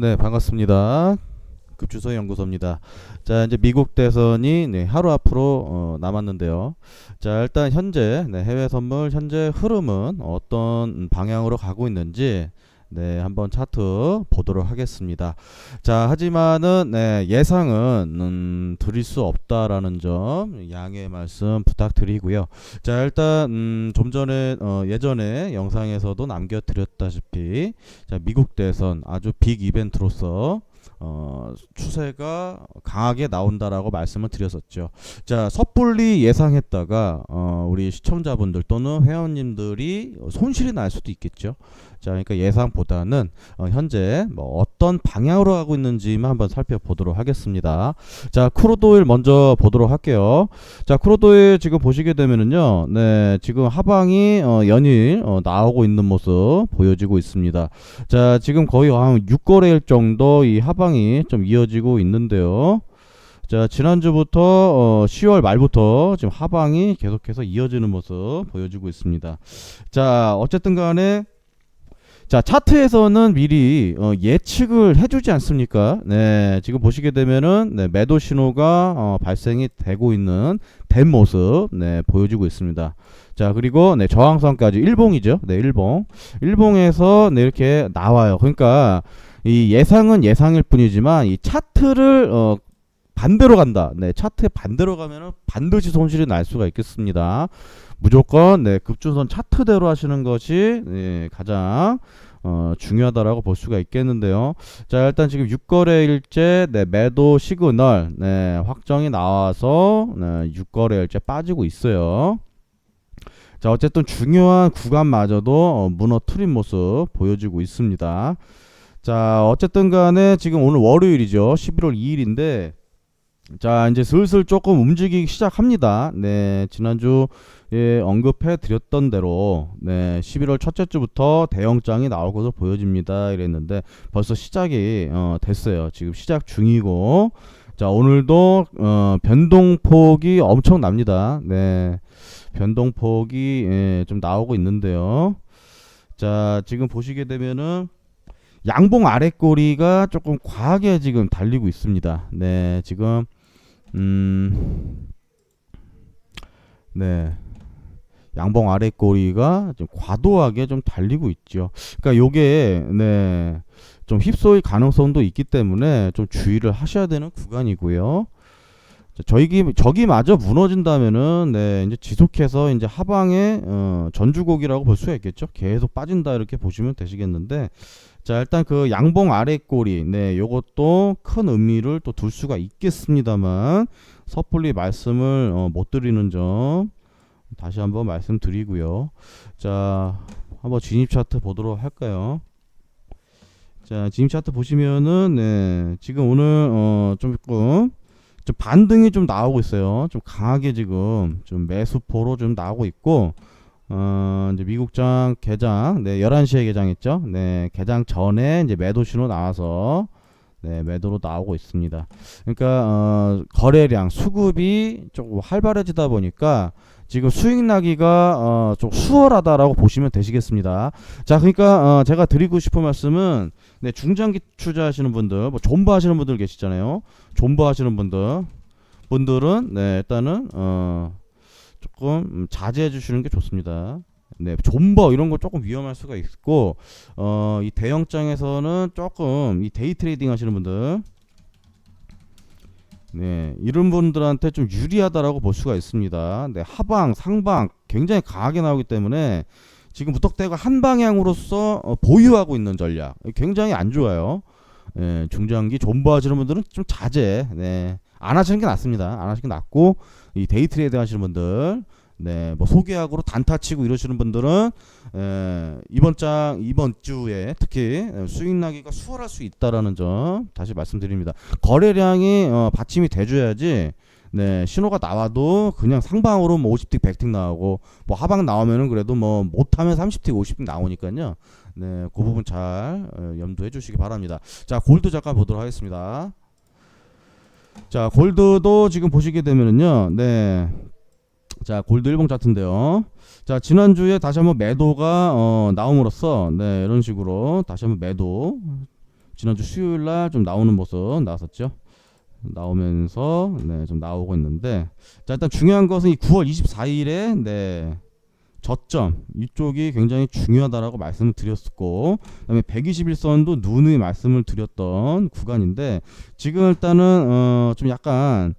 네, 반갑습니다. 급주소 연구소입니다. 자, 이제 미국 대선이 네, 하루 앞으로 어, 남았는데요. 자, 일단 현재 네, 해외 선물 현재 흐름은 어떤 방향으로 가고 있는지 네, 한번 차트 보도록 하겠습니다. 자, 하지만은 네, 예상은 음, 드릴 수 없다라는 점 양해 말씀 부탁드리고요. 자, 일단 음, 좀 전에 어, 예전에 영상에서도 남겨드렸다시피 자, 미국 대선 아주 빅 이벤트로서 어, 추세가 강하게 나온다라고 말씀을 드렸었죠. 자, 섣불리 예상했다가 어, 우리 시청자분들 또는 회원님들이 손실이 날 수도 있겠죠. 자, 그러니까 예상보다는 어, 현재 뭐 어떤 방향으로 가고 있는지만 한번 살펴보도록 하겠습니다. 자, 크루도일 먼저 보도록 할게요. 자, 크루도일 지금 보시게 되면은요, 네, 지금 하방이 어, 연일 어, 나오고 있는 모습 보여지고 있습니다. 자, 지금 거의 한 6거래일 정도 이 하방이 좀 이어지고 있는데요. 자, 지난주부터 어, 10월 말부터 지금 하방이 계속해서 이어지는 모습 보여지고 있습니다. 자, 어쨌든 간에 자 차트에서는 미리 어, 예측을 해주지 않습니까? 네 지금 보시게 되면은 네, 매도 신호가 어, 발생이 되고 있는 된 모습 네 보여지고 있습니다. 자 그리고 네 저항선까지 일봉이죠. 네 일봉 일봉에서 네 이렇게 나와요. 그러니까 이 예상은 예상일 뿐이지만 이 차트를 어, 반대로 간다. 네 차트 반대로 가면은 반드시 손실이 날 수가 있겠습니다. 무조건 네, 급주선 차트대로 하시는 것이 네, 가장 어, 중요하다라고 볼 수가 있겠는데요. 자, 일단 지금 6거래일째 네, 매도 시그널 네, 확정이 나와서 네, 6거래일째 빠지고 있어요. 자, 어쨌든 중요한 구간마저도 어, 무너뜨린 모습 보여지고 있습니다. 자, 어쨌든 간에 지금 오늘 월요일이죠. 11월 2일인데 자, 이제 슬슬 조금 움직이기 시작합니다. 네, 지난주에 언급해 드렸던 대로 네, 11월 첫째 주부터 대형장이 것으로 보여집니다. 이랬는데 벌써 시작이 어, 됐어요. 지금 시작 중이고 자, 오늘도 어, 변동폭이 엄청납니다. 네. 변동폭이 예, 좀 나오고 있는데요. 자, 지금 보시게 되면은 양봉 아랫꼬리가 조금 과하게 지금 달리고 있습니다. 네, 지금 음, 네. 양봉 아래 꼬리가 좀 과도하게 좀 달리고 있죠. 그러니까 요게 네. 좀 휩소일 가능성도 있기 때문에 좀 주의를 하셔야 되는 구간이고요. 저기 저기 마저 무너진다면은 네 이제 지속해서 이제 하방의 어, 전주곡이라고 볼 수가 있겠죠. 계속 빠진다 이렇게 보시면 되시겠는데 자 일단 그 양봉 아래 꼬리 네 요것도 큰 의미를 또 둘 수가 있겠습니다만 섣불리 말씀을 어, 못 드리는 점 다시 한번 말씀드리고요. 자 한번 진입 차트 보도록 할까요? 자 진입 차트 보시면은 네 지금 오늘 어, 좀 조금 좀 반등이 좀 나오고 있어요. 좀 강하게 지금 좀 매수포로 좀 나오고 있고 어, 이제 미국장 개장, 네, 11시에 개장했죠. 네, 개장 전에 이제 매도 신호 나와서 네, 매도로 나오고 있습니다. 그러니까 어, 거래량, 수급이 조금 활발해지다 보니까 지금 수익 나기가 어, 좀 수월하다라고 보시면 되시겠습니다. 자, 그러니까 어, 제가 드리고 싶은 말씀은 네, 중장기 투자하시는 분들, 뭐 존버 하시는 분들 계시잖아요. 존버 하시는 분들 분들은 네, 일단은 어 조금 자제해 주시는 게 좋습니다. 네, 존버 이런 거 조금 위험할 수가 있고 어, 이 대형장에서는 조금 이 데이 트레이딩 하시는 분들 네, 이런 분들한테 좀 유리하다라고 볼 수가 있습니다. 네, 하방, 상방 굉장히 강하게 나오기 때문에 지금 무턱대고 한 방향으로서 어, 보유하고 있는 전략 굉장히 안 좋아요. 네, 중장기 존버 하시는 분들은 좀 자제, 네, 안 하시는 게 낫습니다. 안 하시는 게 낫고 이 데이 트레이드 하시는 분들 네, 뭐 소계약으로 단타 치고 이러시는 분들은 에, 이번 장 이번 주에 특히 수익 나기가 수월할 수 있다라는 점 다시 말씀드립니다. 거래량이 어, 받침이 돼줘야지. 네, 신호가 나와도 그냥 상방으로 뭐 50틱, 100틱 나오고 뭐 하방 나오면은 그래도 뭐 못하면 30틱, 50틱 나오니까요. 네, 그 부분 잘 어, 염두해 주시기 바랍니다. 자, 골드 잠깐 보도록 하겠습니다. 자, 골드도 지금 보시게 되면은요. 네. 자, 골드 일봉 차트인데요. 자, 지난주에 다시 한번 매도가 어, 나옴으로써 네, 이런 식으로 다시 한번 매도 지난주 수요일 날 좀 나오는 모습 나왔었죠. 나오면서 네, 좀 나오고 있는데 자, 일단 중요한 것은 이 9월 24일에 네. 저점 이쪽이 굉장히 중요하다라고 말씀을 드렸었고 그다음에 121선도 누누이 말씀을 드렸던 구간인데 지금 일단은 어, 좀 약간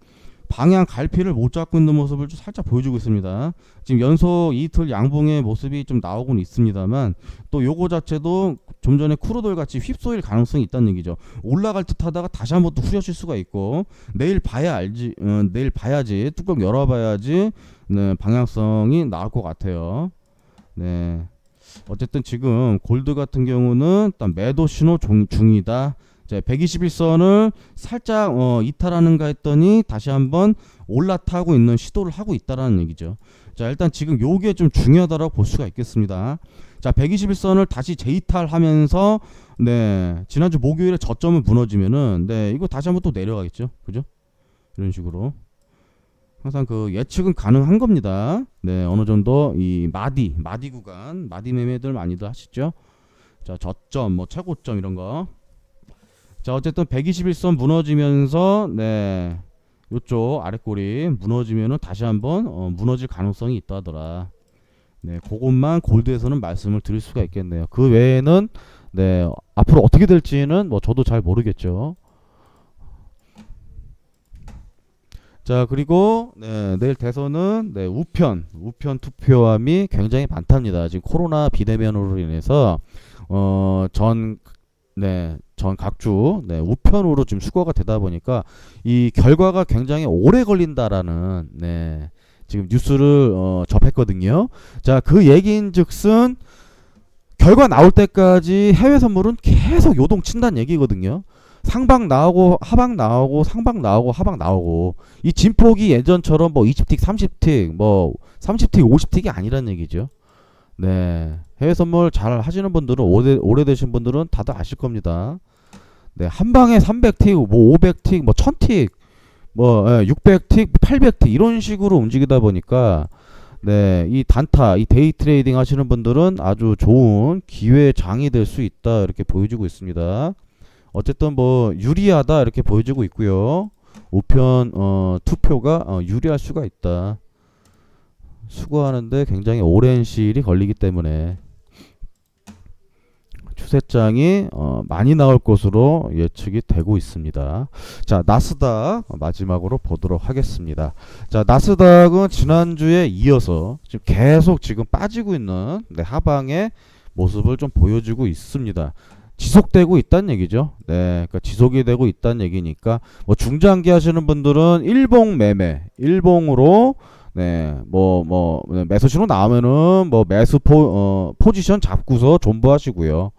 방향 갈피를 못 잡고 있는 모습을 좀 살짝 보여주고 있습니다. 지금 연속 이틀 양봉의 모습이 좀 나오고는 있습니다만 또 요거 자체도 좀 전에 쿠르돌 같이 휩쏘일 가능성이 있다는 얘기죠. 올라갈 듯 하다가 다시 한번 또 후려칠 수가 있고 내일 봐야 알지 어, 내일 봐야지 뚜껑 열어봐야지 네, 방향성이 나올 것 같아요. 네. 어쨌든 지금 골드 같은 경우는 일단 매도 신호 중, 중이다. 자, 121선을 살짝 어, 이탈하는가 했더니 다시 한번 올라타고 있는 시도를 하고 있다라는 얘기죠. 자, 일단 지금 요게 좀 중요하다라고 볼 수가 있겠습니다. 자, 121선을 다시 재이탈하면서 네, 지난주 목요일에 저점을 무너지면은 네, 이거 다시 한번 또 내려가겠죠. 그죠? 이런 식으로. 항상 그 예측은 가능한 겁니다. 네, 어느 정도 이 마디, 마디 구간, 마디 매매들 많이들 하시죠. 자, 저점, 뭐 최고점 이런 거. 자, 어쨌든 121선 무너지면서 네. 요쪽 아랫골이 무너지면은 다시 한번 어, 무너질 가능성이 있다더라. 네, 그것만 골드에서는 말씀을 드릴 수가 있겠네요. 그 외에는 네, 앞으로 어떻게 될지는 뭐 저도 잘 모르겠죠. 자 그리고 네, 내일 대선은 네, 우편 우편 투표함이 굉장히 많답니다. 지금 코로나 비대면으로 인해서 어 전 네, 전 각주 네, 우편으로 지금 수거가 되다 보니까 이 결과가 굉장히 오래 걸린다라는 네, 지금 뉴스를 어, 접했거든요. 자, 그 얘기인즉슨 결과 나올 때까지 해외 선물은 계속 요동친다는 얘기거든요. 상방 나오고 하방 나오고 상방 나오고 하방 나오고 이 진폭이 예전처럼 뭐 20틱, 30틱, 뭐 30틱, 50틱이 아니란 얘기죠. 네. 해외 선물 잘 하시는 분들은 오래 오래되신 분들은 다들 아실 겁니다. 네, 한 방에 300틱, 뭐 500틱, 뭐 1000틱, 뭐 600틱, 800틱 이런 식으로 움직이다 보니까 네, 이 단타, 이 데이 트레이딩 하시는 분들은 아주 좋은 기회 장이 될 수 있다 이렇게 보여주고 있습니다. 어쨌든 뭐 유리하다 이렇게 보여주고 있고요. 우편 어, 투표가 어, 유리할 수가 있다. 수거하는데 굉장히 오랜 시일이 걸리기 때문에 추세장이 어, 많이 나올 것으로 예측이 되고 있습니다. 자, 나스닥 마지막으로 보도록 하겠습니다. 자, 나스닥은 지난주에 이어서 지금 계속 지금 빠지고 있는 네, 하방의 모습을 좀 보여주고 있습니다. 지속되고 있다는 얘기죠. 네, 그러니까 지속이 되고 있다는 얘기니까 뭐 중장기 하시는 분들은 일봉 매매, 일봉으로 네, 뭐, 뭐, 매수 신호 나오면은, 뭐, 매수 포, 어, 포지션 잡고서 존버하시고요.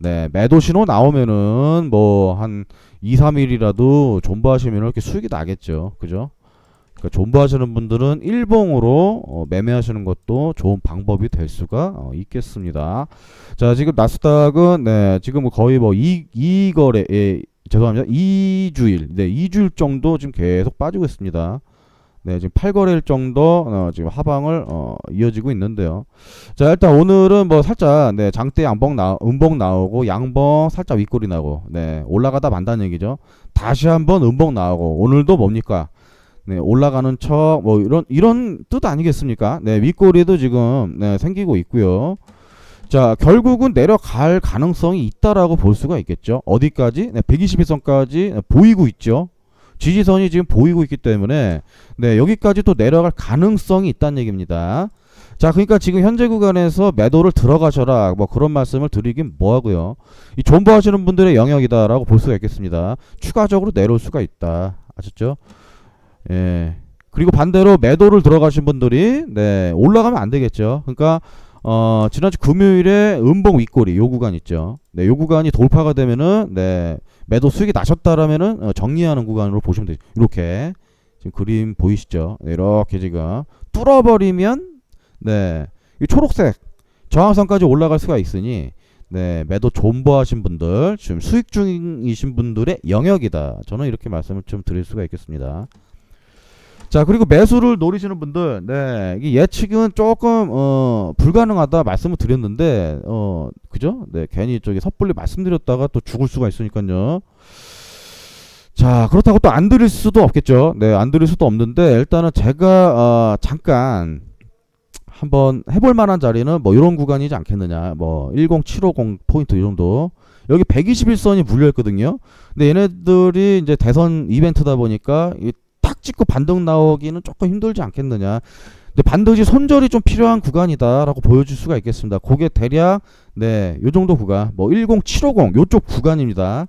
네, 매도 신호 나오면은, 뭐, 한 2, 3일이라도 존버하시면 이렇게 수익이 나겠죠. 그죠? 그러니까 존버하시는 분들은 일봉으로 어, 매매하시는 것도 좋은 방법이 될 수가 어, 있겠습니다. 자, 지금 나스닥은, 네, 지금 뭐 거의 뭐, 이, 이 거래, 예, 죄송합니다. 2주일, 네, 2주일 정도 지금 계속 빠지고 있습니다. 네, 지금 8거래일 정도 어, 지금 하방을 어, 이어지고 있는데요. 자, 일단 오늘은 뭐 살짝 네, 장대 양봉 나 음봉 나오고 양봉 살짝 윗골이 나고 네, 올라가다 만다는 얘기죠. 다시 한번 음봉 나오고 오늘도 뭡니까? 네, 올라가는 척 뭐 이런 이런 뜻 아니겠습니까? 네, 윗골이도 지금 네, 생기고 있고요. 자, 결국은 내려갈 가능성이 있다라고 볼 수가 있겠죠. 어디까지? 네, 122선까지 보이고 있죠. 지지선이 지금 보이고 있기 때문에 네 여기까지 또 내려갈 가능성이 있다는 얘기입니다. 자 그러니까 지금 현재 구간에서 매도를 들어가셔라 뭐 그런 말씀을 드리긴 뭐 하고요. 이 존버 하시는 분들의 영역이다라고 볼 수가 있겠습니다. 추가적으로 내려올 수가 있다. 아셨죠? 예. 그리고 반대로 매도를 들어가신 분들이 네 올라가면 안 되겠죠. 그러니까 어, 지난주 금요일에 음봉 윗꼬리 요 구간 있죠. 네, 요 구간이 돌파가 되면은 네, 매도 수익이 나셨다라면은 어, 정리하는 구간으로 보시면 되죠. 이렇게 지금 그림 보이시죠? 네, 이렇게 지금 뚫어버리면 네, 이 초록색 저항선까지 올라갈 수가 있으니 네, 매도 존버하신 분들 지금 수익 중이신 분들의 영역이다. 저는 이렇게 말씀을 좀 드릴 수가 있겠습니다. 자 그리고 매수를 노리시는 분들 네 이게 예측은 조금 어 불가능하다 말씀을 드렸는데 어 그죠? 네 괜히 저기 섣불리 말씀드렸다가 또 죽을 수가 있으니까요. 자 그렇다고 또 안 드릴 수도 없겠죠. 네안 드릴 수도 없는데 일단은 제가 어 잠깐 한번 해볼 만한 자리는 뭐 이런 구간이지 않겠느냐. 뭐 10750 포인트 이 정도. 여기 121선이 물려 있거든요. 근데 얘네들이 이제 대선 이벤트다 보니까 이 탁 찍고 반등 나오기는 조금 힘들지 않겠느냐. 근데 반드시 손절이 좀 필요한 구간이다라고 보여줄 수가 있겠습니다. 그게 대략 네, 요 정도 구간, 뭐 10750 요쪽 구간입니다.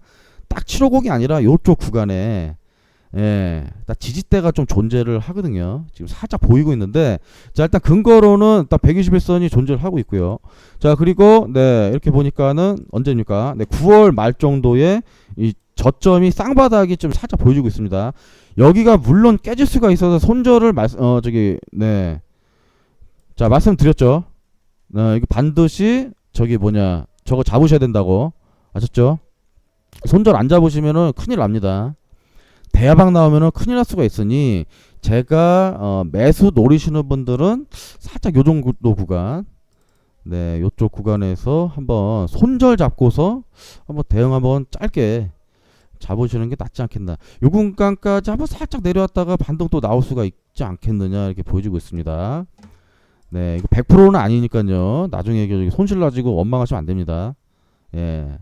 딱 750이 아니라 요쪽 구간에 예, 딱 지지대가 좀 존재를 하거든요. 지금 살짝 보이고 있는데, 자 일단 근거로는 딱 121선이 존재를 하고 있고요. 자 그리고 네 이렇게 보니까는 언제입니까? 네 9월 말 정도에 이 저점이 쌍바닥이 좀 살짝 보여주고 있습니다. 여기가 물론 깨질 수가 있어서 손절을 말, 어 저기 네. 자 말씀드렸죠. 어, 이거 반드시 저기 뭐냐 저거 잡으셔야 된다고 아셨죠? 손절 안 잡으시면은 큰일 납니다. 대야방 나오면은 큰일 날 수가 있으니 제가 어, 매수 노리시는 분들은 살짝 요 정도 구간 네 요쪽 구간에서 한번 손절 잡고서 한번 대응 한번 짧게 잡으시는 게 낫지 않겠나. 요 구간까지 한번 살짝 내려왔다가 반등 또 나올 수가 있지 않겠느냐 이렇게 보여지고 있습니다. 네, 이거 100%는 아니니까요. 나중에 손실 나지고 원망하시면 안 됩니다. 예.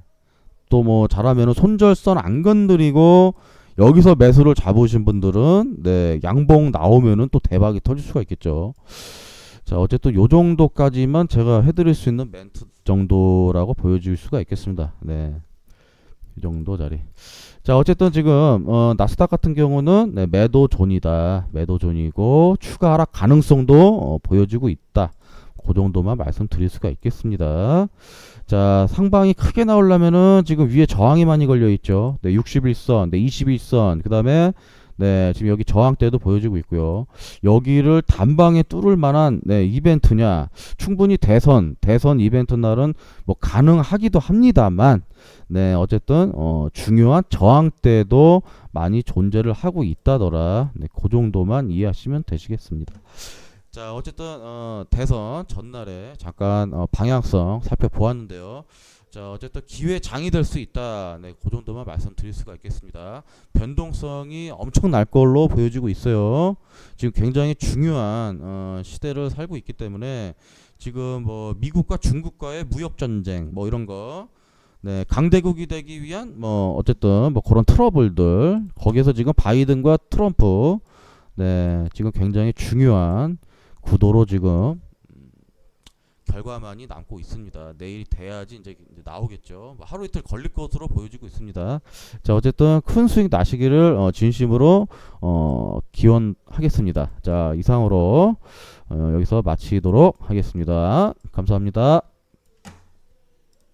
또 뭐 잘하면은 손절선 안 건드리고 여기서 매수를 잡으신 분들은 네, 양봉 나오면은 또 대박이 터질 수가 있겠죠. 자, 어쨌든 요 정도까지만 제가 해드릴 수 있는 멘트 정도라고 보여줄 수가 있겠습니다. 네. 이 정도 자리. 자, 어쨌든 지금 어, 나스닥 같은 경우는 네, 매도 존이다. 매도 존이고 추가 하락 가능성도 어, 보여지고 있다. 그 정도만 말씀드릴 수가 있겠습니다. 자, 상방이 크게 나오려면은 지금 위에 저항이 많이 걸려 있죠. 네, 61선, 네, 21선, 그 다음에 네, 지금 여기 저항대도 보여지고 있고요. 여기를 단방에 뚫을 만한 네, 이벤트냐? 충분히 대선, 대선 이벤트 날은 뭐 가능하기도 합니다만, 네, 어쨌든 어, 중요한 저항대도 많이 존재를 하고 있다더라. 네, 그 정도만 이해하시면 되시겠습니다. 자, 어쨌든 어, 대선 전날에 잠깐 어, 방향성 살펴보았는데요. 자, 어쨌든 기회장이 될 수 있다. 네, 그 정도만 말씀드릴 수가 있겠습니다. 변동성이 엄청 날 걸로 보여지고 있어요. 지금 굉장히 중요한 어, 시대를 살고 있기 때문에 지금 뭐 미국과 중국과의 무역 전쟁 뭐 이런 거 네, 강대국이 되기 위한 뭐 어쨌든 뭐 그런 트러블들 거기에서 지금 바이든과 트럼프 네, 지금 굉장히 중요한 구도로 지금 음, 결과만이 남고 있습니다. 내일이 돼야지 이제 나오겠죠. 뭐 하루 이틀 걸릴 것으로 보여지고 있습니다. 자, 어쨌든 큰 수익 나시기를 어, 진심으로 어, 기원하겠습니다. 자, 이상으로 어, 여기서 마치도록 하겠습니다. 감사합니다.